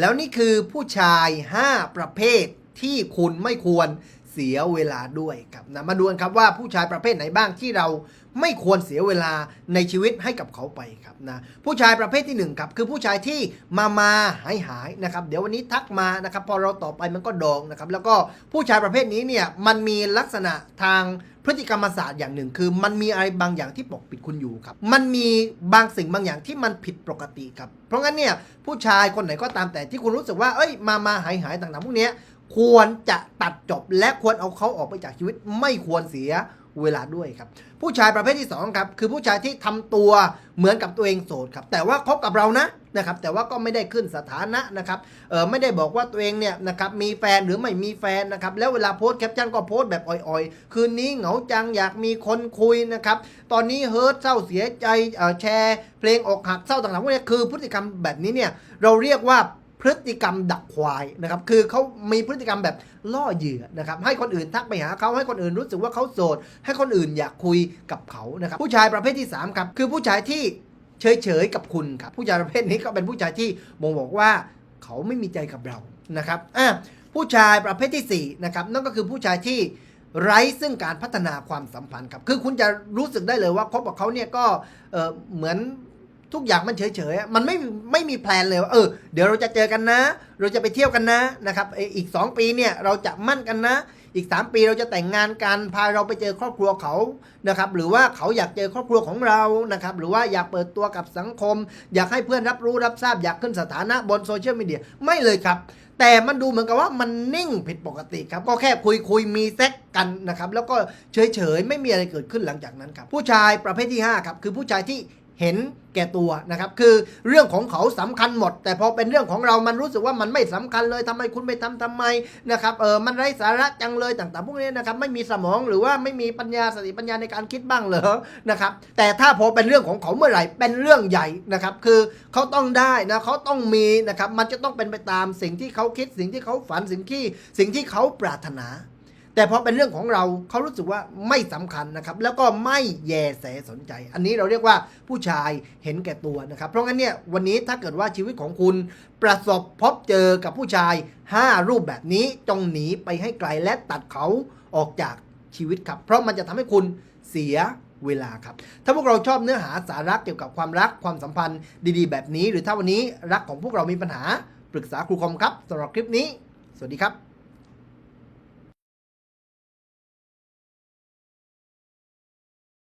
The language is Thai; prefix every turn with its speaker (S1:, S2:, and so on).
S1: แล้วนี่คือผู้ชาย 5 ประเภทที่คุณไม่ควรเสียเวลาด้วยครับนะมาดูกันครับว่าผู้ชายประเภทไหนบ้างที่เราไม่ควรเสียเวลาในชีวิตให้กับเขาไปครับนะผู้ชายประเภทที่หนึ่งครับคือผู้ชายที่มามาหายหายนะครับเดี๋ยววันนี้ทักมานะครับพอเราต่อบไปมันก็ดองนะครับแล้วก็ผู้ชายประเภทนี้เนี่ยมันมีลักษณะทาง พฤติกรรมศาสตร์อย่างหนึ่งคือ มันมีอะไรบางอย่างที่ปกปิดคุณอยู่ครับ มันมีบางสิ่งบางอย่างที่มันผิดปกติครับ เพราะงั้นเนี่ยผู้ชายคนไหนก็ตามแต่ที่คุณรู้สึกว่าเอ้ยมามาหายหายต่างๆพวกเนี้ยควรจะตัดจบและควรเอาเขาออกไปจากชีวิตไม่ควรเสีย เวลาด้วยครับ ผู้ชายประเภทที่สองครับคือผู้ชายที่ทำตัวเหมือนกับตัวเองโสดครับแต่ว่าคบกับเรานะนะครับแต่ว่าก็ไม่ได้ขึ้นสถานะนะครับเออไม่ได้บอกว่าตัวเองเนี่ยนะครับมีแฟนหรือไม่มีแฟนนะครับแล้วเวลาโพสแคปชั่นก็โพสแบบอ่อยๆ คืนนี้เหงาจังอยากมีคนคุยนะครับตอนนี้เฮิร์ตเศร้าเสียใจแชร์ เพลงอกหักเศร้าต่างๆพวกนี้คือพฤติกรรมแบบนี้เนี่ยเราเรียกว่า พฤติกรรมดักควายนะครับ คือเขามีพฤติกรรมแบบล่อเหยื่อนะครับ ให้คนอื่นทักไปหาเขาให้คนอื่นรู้สึกว่าเขาโสด ให้คนอื่นอยากคุยกับเขานะครับ ผู้ชายประเภทที่3ครับคือผู้ชายที่เฉยๆกับคุณครับ ผู้ชายประเภทนี้ก็เป็นผู้ชายที่บ่งบอกว่าเขาไม่มีใจกับเรานะครับอะผู้ชายประเภทที่4นะครับนั่นก็คือผู้ชายที่ไร้ซึ่งการพัฒนาความสัมพันธ์ครับ คือคุณจะรู้สึกได้เลยว่าคบกับเขาเนี่ยก็เเหมือน ทุกอย่างมันเฉยๆ มันไม่ไม่มีแพลนเลยว่าเออเดี๋ยวเราจะเจอกันนะ เราจะไปเที่ยวกันนะนะครับเอ่ออีก 2 ปีเนี่ยเราจะมั่นกันนะ อีก 3 ปีเราจะแต่งงานกันพาเราไปเจอครอบครัวเขานะครับหรือว่าเขาอยากเจอครอบครัวของเรานะครับหรือว่าอยากเปิดตัวกับสังคม อยากให้เพื่อนรับรู้รับทราบอยากขึ้นสถานะบนโซเชียลมีเดียไม่เลยครับ แต่มันดูเหมือนกับว่ามันนิ่งผิดปกติครับก็แค่คุยคุยมีเซ็กกันนะครับแล้วก็เฉยเฉยๆไม่มีอะไรเกิดขึ้นหลังจากนั้นครับผู้ชายประเภทที่5ครับคือผู้ชายที่ เห็นแก่ตัวนะครับ คือเรื่องของเขาสำคัญหมด แต่พอเป็นเรื่องของเรา มันรู้สึกว่ามันไม่สำคัญเลยทำไมคุณไปทำทำไมนะครับ เออ มันไร้สาระจังเลยต่างๆ พวกนี้นะครับ ไม่มีสมองหรือว่าไม่มีปัญญาสติปัญญาในการคิดบ้างเหรอ นะครับ แต่ถ้าพอเป็นเรื่องของเขาเมื่อไหร่ เป็นเรื่องใหญ่นะครับ คือเขาต้องได้นะเขาต้องมีนะครับ มันจะต้องเป็นไปตามสิ่งที่เขาคิด สิ่งที่เขาฝัน สิ่งที่ สิ่งที่เขาปรารถนา แต่พอเป็นเรื่องของเราเขารู้สึกว่าไม่สำคัญนะครับ แล้วก็ไม่แยแสสนใจ อันนี้เราเรียกว่าผู้ชายเห็นแก่ตัวนะครับ เพราะงั้นเนี่ยวันนี้ถ้าเกิดว่าชีวิตของคุณประสบพบเจอกับผู้ชาย 5 รูปแบบนี้จงหนีไปให้ไกลและตัดเขาออกจากชีวิตครับ เพราะมันจะทำให้คุณเสียเวลาครับ ถ้าพวกเราชอบเนื้อหาสาระเกี่ยวกับความรักความสัมพันธ์ดีๆ แบบนี้ หรือถ้าวันนี้รักของพวกเรามีปัญหาปรึกษาครูคอมครับสำหรับคลิปนี้ สวัสดีครับ